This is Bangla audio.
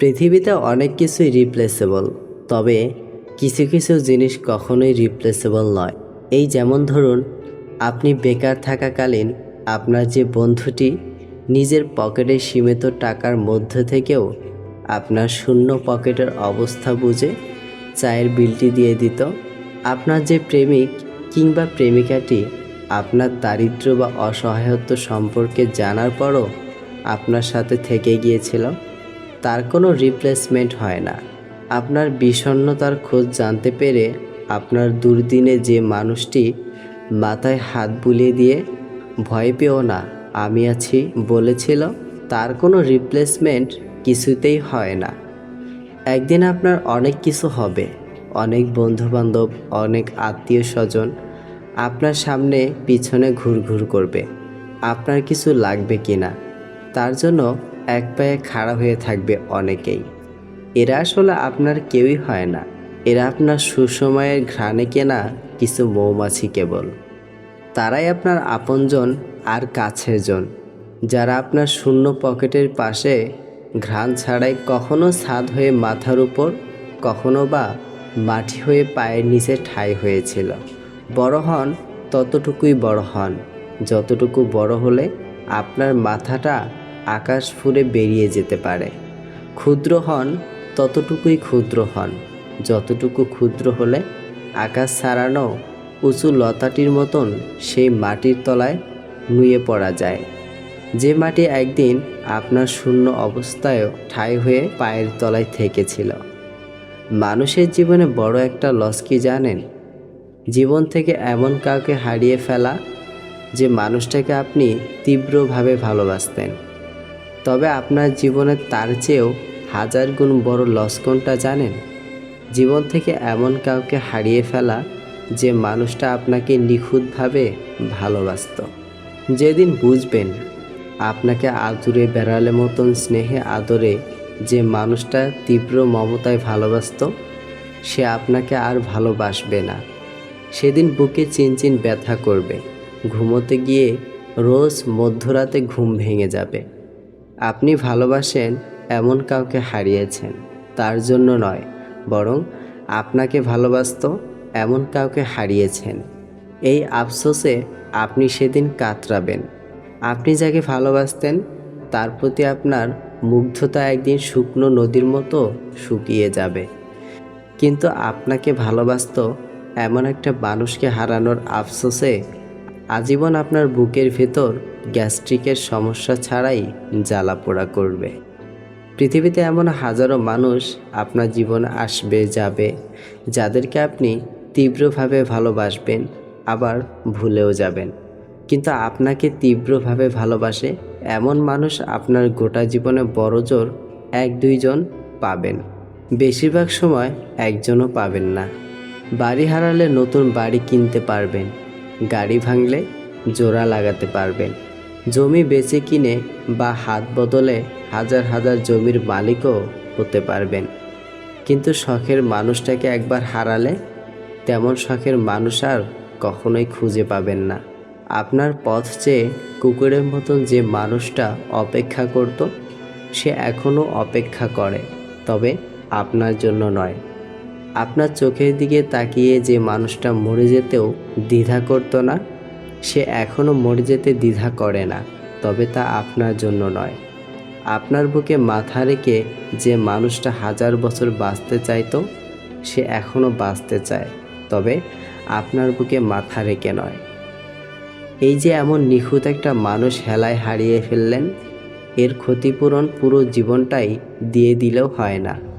পৃথিবীতে অনেক কিছুই রিপ্লেসেবল তবে কিছু কিছু জিনিস কখনোই রিপ্লেসেবল নয়। এই যেমন ধরুন, আপনি বেকার থাকাকালীন আপনার যে বন্ধুটি, নিজের পকেটে সীমিত টাকার মধ্যে থেকেও আপনার শূন্য পকেটের অবস্থা বুঝে চায়ের বিলটি দিয়ে দিত। আপনার যে প্রেমিক কিংবা প্রেমিকাটি আপনার দারিদ্র বা অসহায়ত্ব সম্পর্কে জানার পরও আপনার সাথে থেকে গিয়েছিল। তার কোনো রিপ্লেসমেন্ট হয় না। আপনার বিষণ্ণতার খোঁজ জানতে পেরে আপনার দুর্দিনে যে মানুষটি মাথায় হাত বুলিয়ে দিয়ে, ভয় পেও না, আমি আছি বলেছিল, তার কোনো রিপ্লেসমেন্ট কিছুতেই হয় না। একদিন আপনার অনেক কিছু হবে, অনেক বন্ধুবান্ধব, অনেক আত্মীয় স্বজন আপনার সামনে পিছনে ঘুরঘুর করবে। আপনার কিছু লাগবে কি না তার জন্য এক পায়ে খাড়া হয়ে থাকবে অনেকেই। এরা আসলে আপনার কেউই হয় না। এরা আপনার সুসময়ের ঘ্রাণে কেনা কিছু মৌমাছি কেবল। তারাই আপনার আপনজন আর কাছের জন। যারা আপনার শূন্য পকেটের পাশে ঘ্রাণ ছাড়াই কখনো ছাদ হয়ে মাথার উপর, কখনো বা মাটি হয়ে পায়ের নিচে ঠাই হয়েছিল। বড় হন ততটুকুই বড় হন। যতটুকু বড় হলে আপনার মাথাটা আকাশ ফুরে বেরিয়ে যেতে পারে। ক্ষুদ্র হন, ততটুকুই ক্ষুদ্র হন। যতটুকু ক্ষুদ্র হলে আকাশ ছাড়ানো উঁচু লতাটির মতন সেই মাটির তলায় নুয়ে পড়া যায়। যে মাটি একদিন আপনার শূন্য অবস্থায়ও ঠাই হয়ে পায়ের তলায় থেকেছিল। মানুষের জীবনে বড় একটা লস কি জানেন? জীবন থেকে এমন কাউকে হারিয়ে ফেলা যে মানুষটাকে আপনি তীব্রভাবে ভালোবাসতেন। তবে আপনার জীবনে তার চেয়েও হাজার গুণ বড় লস কোনটা জানেন? জীবন থেকে এমন কাউকে হারিয়ে ফেলা যে মানুষটা আপনাকে নিখুঁতভাবে ভালোবাসত। যেদিন বুঝবেন, আপনাকে আদুরে বেড়ালে মতন স্নেহে আদরে যে মানুষটা তীব্র মমতায় ভালোবাসত, সে আপনাকে আর ভালোবাসবে না। সেদিন বুকে চিনচিন ব্যথা করবে, ঘুমোতে গিয়ে রোজ মধ্যরাতে ঘুম ভেঙে যাবে। আপনি ভালোবাসেন এমন কাউকে হারিয়েছেন, তার জন্য নয়, বরং আপনাকে ভালোবাসত এমন কাউকে হারিয়েছেন। এই আফসোসে আপনি সেদিন কাতরাবেন। আপনি যাকে ভালোবাসতেন, তার প্রতি আপনার মুগ্ধতা একদিন শুকনো নদীর মতো শুকিয়ে যাবে। কিন্তু আপনাকে ভালোবাসত এমন একটা মানুষকে হারানোর আফসোসে আজীবন আপনার বুকের ভেতর গ্যাস্ট্রিকের সমস্যা ছাড়াই জ্বালা পোড়া করবে। পৃথিবীতে এমন হাজারো মানুষ আপনার জীবনে আসবে, যাবে, যাদেরকে আপনি তীব্রভাবে ভালোবাসবেন, আবার ভুলেও যাবেন। কিন্তু আপনাকে তীব্রভাবে ভালোবাসে এমন মানুষ আপনার গোটা জীবনে বড় জোর এক দুইজন পাবেন। বেশিরভাগ সময় একজনও পাবেন না। বাড়ি হারালে নতুন বাড়ি কিনতে পারবেন। গাড়ি ভাঙলে জোড়া লাগাতে পারবেন। জমি বেচে কিনে বা হাত বদলে হাজার হাজার জমির মালিকও হতে পারবেন। কিন্তু শখের মানুষটাকে একবার হারালে তেমন শখের মানুষ আর কখনোই খুঁজে পাবেন না। আপনার পথ চেয়ে কুকুরের মতন যে মানুষটা অপেক্ষা করত, সে এখনও অপেক্ষা করে, তবে আপনার জন্য নয়। আপনার চোখের দিকে তাকিয়ে যে মানুষটা মরে যেতেও দ্বিধা করতো না, সে এখনও মরে যেতে দ্বিধা করে না, তবে তা আপনার জন্য নয়। আপনার বুকে মাথা রেখে যে মানুষটা হাজার বছর বাঁচতে চাইতো, সে এখনও বাঁচতে চায়, তবে আপনার বুকে মাথা রেখে নয়। এই যে এমন নিখুঁত একটা মানুষ হেলায় হারিয়ে ফেললেন, এর ক্ষতিপূরণ পুরো জীবনটাই দিয়ে দিলেও হয় না।